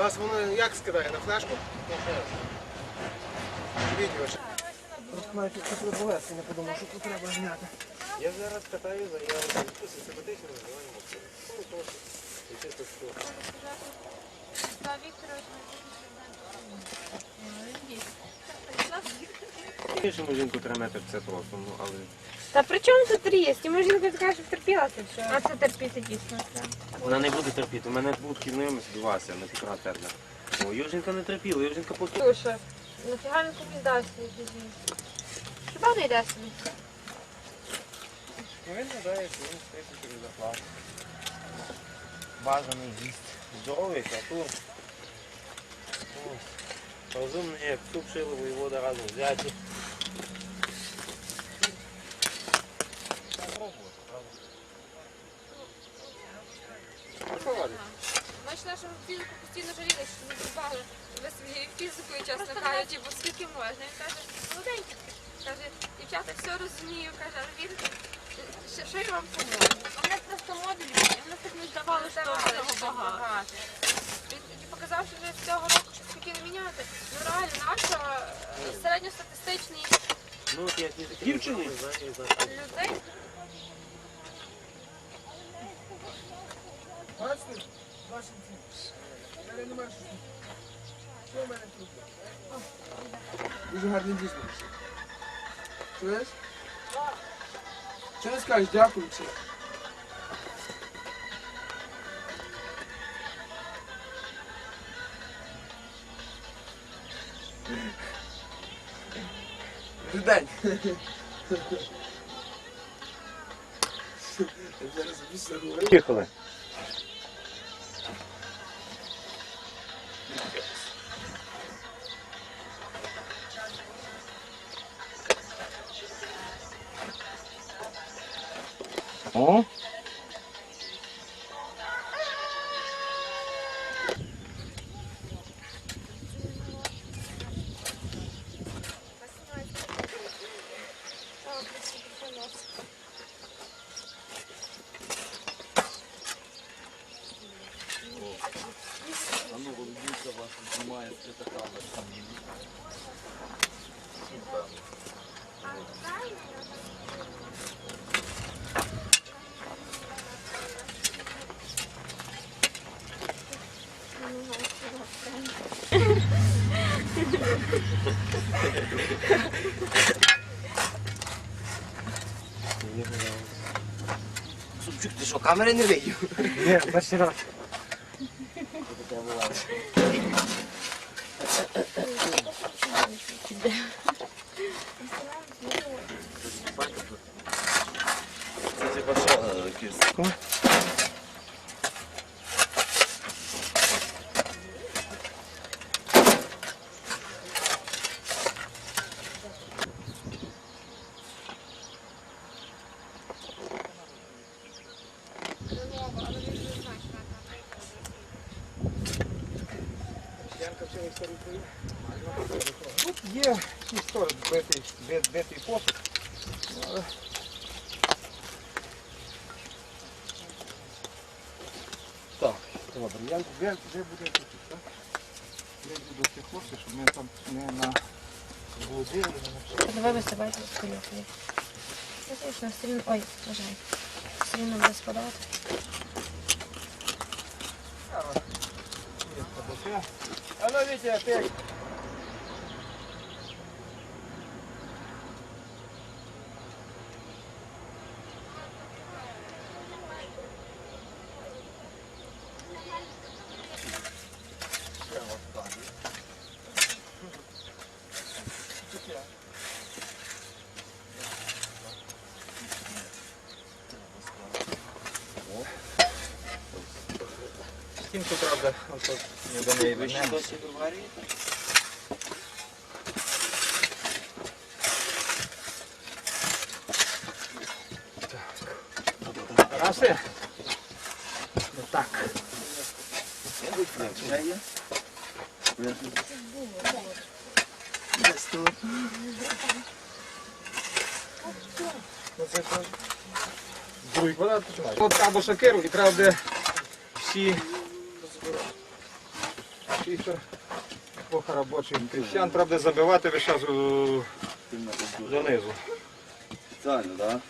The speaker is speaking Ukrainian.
вас воно як скидає на флешку? Відео. ще. навіть тут болеться, не подумав, що тут треба зняти. Я зараз катаю за я симпатично називаю машину. Ну, просто. І чисто що. Та Вікторович, жінку треба метр це просто, ну але. Та при чому тут ріст? Йому жінка така, що терпілася все. а це терпіти дійсно треба. Вона не буде терпіти. У мене був знайомий Вася на півтора терна. О, його жінка не терпіла, його жінка поступила. Слушай, нафіга він тобі здався якийсь? Хіба не йде собі? Ну він гадає, що він не заплатить. Бажаний гість. Здоровий, катур. Розумний, як суп шили воєвода разом взяти. Бачиш, нашому фізику постійно жаліли, що не своєю фізикою, чесно кажучи, бо скільки можна. Він каже, молоденький, каже, дівчата все розумію, каже, але він що, що я вам поможу? Вони просто модулі, вони так не здавали, що багато. Він тоді показав, що вже цього року щось хотіли міняти. Ну реально, наша е, середньостатистичний Ну, от я не знаю, не знаю. людей Бачите? Ці. Я не маю що. Що в мене тут? Дуже гарний дійсно. Чуєш? Що не скажеш, дякую чи? День. Я зараз більше говорю. Поїхали. О, Супчик, ти що, камери не видів? Ні, перший раз. Тут є історик битий, бит, битий посуд. Але... Так, добре, я, ви, ви будете тут, так? Я йду до цих хлопців, щоб ми там не на на Давай виставай з кульокою. Звісно, все рівно... Ой, вважай. Все рівно буде спадати. А ну, видите, ти Стінку, правда, ото не до неї вернемося. Раси. Ну так. Десь тут. Оце теж. другий квадрат починає. От або шакиру і треба буде всі шифер плохо робочий крістян, треба забивати весь час у- донизу. Спеціально, так?